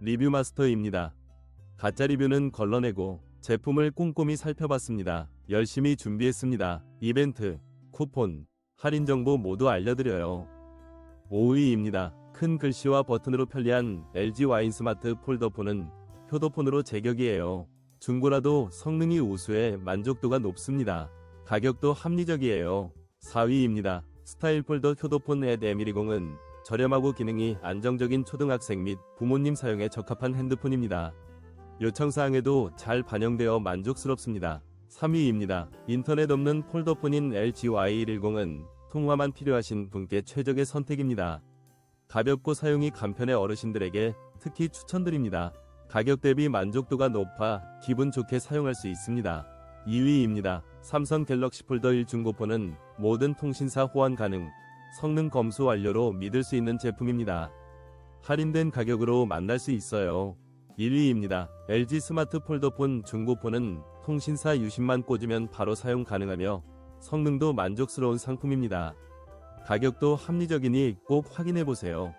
리뷰 마스터입니다. 가짜 리뷰는 걸러내고 제품을 꼼꼼히 살펴봤습니다. 열심히 준비했습니다. 이벤트, 쿠폰, 할인 정보 모두 알려드려요. 5위입니다. 큰 글씨와 버튼으로 편리한 LG 와인 스마트 폴더폰은 효도폰으로 제격이에요. 중고라도 성능이 우수해 만족도가 높습니다. 가격도 합리적이에요. 4위입니다. 스타일 폴더 효도폰 앱 M120은 저렴하고 기능이 안정적인 초등학생 및 부모님 사용에 적합한 핸드폰입니다. 요청사항에도 잘 반영되어 만족스럽습니다. 3위입니다. 인터넷 없는 폴더폰인 LG Y110은 통화만 필요하신 분께 최적의 선택입니다. 가볍고 사용이 간편해 어르신들에게 특히 추천드립니다. 가격 대비 만족도가 높아 기분 좋게 사용할 수 있습니다. 2위입니다. 삼성 갤럭시 폴더 1 중고폰은 모든 통신사 호환 가능, 성능 검수 완료로 믿을 수 있는 제품입니다. 할인된 가격으로 만날 수 있어요. 1위입니다. LG 스마트 폴더폰 중고폰은 통신사 유심만 꽂으면 바로 사용 가능하며 성능도 만족스러운 상품입니다. 가격도 합리적이니 꼭 확인해 보세요.